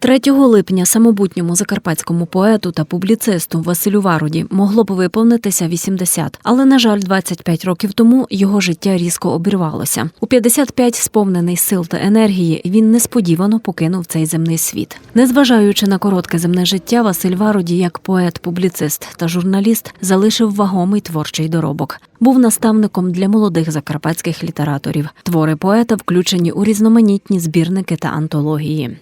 3 липня самобутньому закарпатському поету та публіцисту Василю Вароді могло б виповнитися 80, але на жаль, 25 років тому його життя різко обірвалося. У 55, сповнений сил та енергії, він несподівано покинув цей земний світ. Незважаючи на коротке земне життя, Василь Вароді, як поет, публіцист та журналіст, залишив вагомий творчий доробок. Був наставником для молодих закарпатських літераторів. Твори поета включені у різноманітні збірники та антології.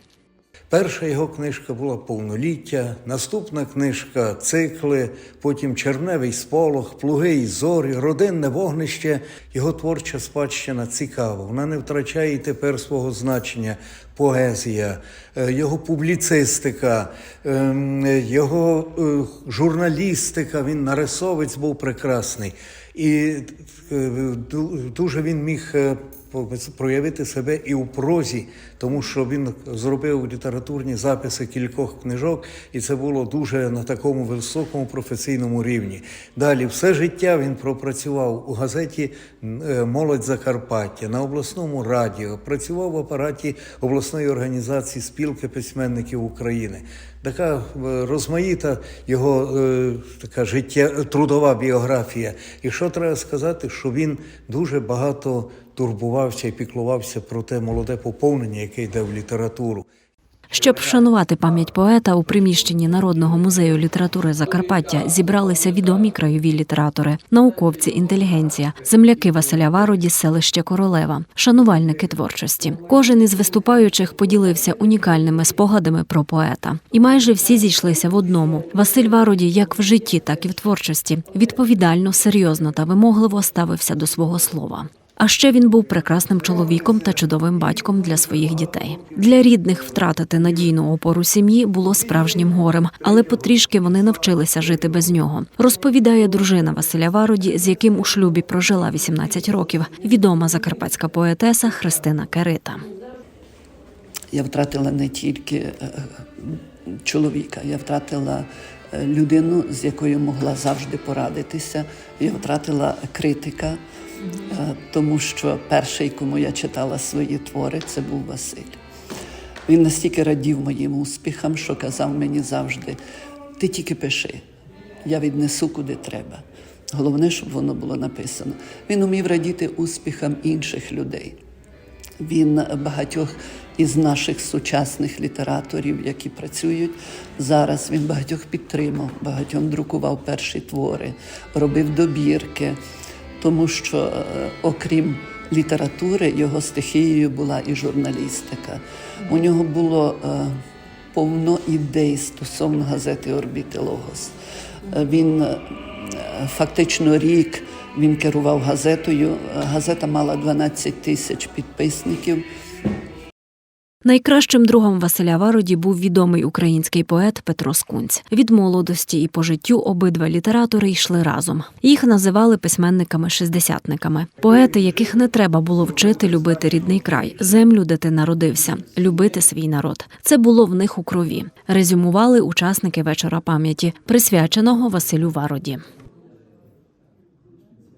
Перша його книжка була повноліття, наступна книжка цикли, потім Черневий сполох, плуги і зорі, родинне вогнище. Його творча спадщина цікава. Вона не втрачає і тепер свого значення. Поезія, е, його публіцистика, ем, його е, журналістика. Він нарисовець був прекрасний. І е, дуже він міг проявити себе і у прозі, тому що він зробив літературні записи кількох книжок, і це було дуже на такому високому професійному рівні. Далі все життя він пропрацював у газеті Молодь Закарпаття на обласному радіо, працював в апараті обласної організації спілки письменників України. Така е, розмаїта його е, така життя, трудова біографія. І що треба сказати, що він дуже багато турбувався і піклувався про те молоде поповнення, яке йде в літературу. Щоб вшанувати пам'ять поета у приміщенні Народного музею літератури Закарпаття зібралися відомі краєві літератори, науковці, інтелігенція, земляки Василя Вароді з селища Королева, шанувальники творчості. Кожен із виступаючих поділився унікальними спогадами про поета, і майже всі зійшлися в одному. Василь Вароді, як в житті, так і в творчості, відповідально, серйозно та вимогливо ставився до свого слова. А ще він був прекрасним чоловіком та чудовим батьком для своїх дітей. Для рідних втратити надійну опору сім'ї було справжнім горем, але потрішки вони навчилися жити без нього. Розповідає дружина Василя Вароді, з яким у шлюбі прожила 18 років, відома закарпатська поетеса Христина Керита. Я втратила не тільки е, чоловіка, я втратила е, людину, з якою могла завжди порадитися. Я втратила критика, тому що перший, кому я читала свої твори, це був Василь. Він настільки радів моїм успіхам, що казав мені завжди: ти тільки пиши, я віднесу куди треба. Головне, щоб воно було написано. Він умів радіти успіхам інших людей. Він багатьох із наших сучасних літераторів, які працюють зараз, він багатьох підтримав, багатьом друкував перші твори, робив добірки, тому що, е, окрім літератури, його стихією була і журналістика. У нього було е, повно ідей стосовно газети Орбіти Логос. Е, Він фактично рік він керував газетою. Газета мала 12 тисяч підписників. Найкращим другом Василя Вароді був відомий український поет Петро Скунць. Від молодості і по життю обидва літератори йшли разом. Їх називали письменниками-шістдесятниками. Поети, яких не треба було вчити любити рідний край, землю, де ти народився, любити свій народ. Це було в них у крові. Резюмували учасники вечора пам'яті, присвяченого Василю Вароді.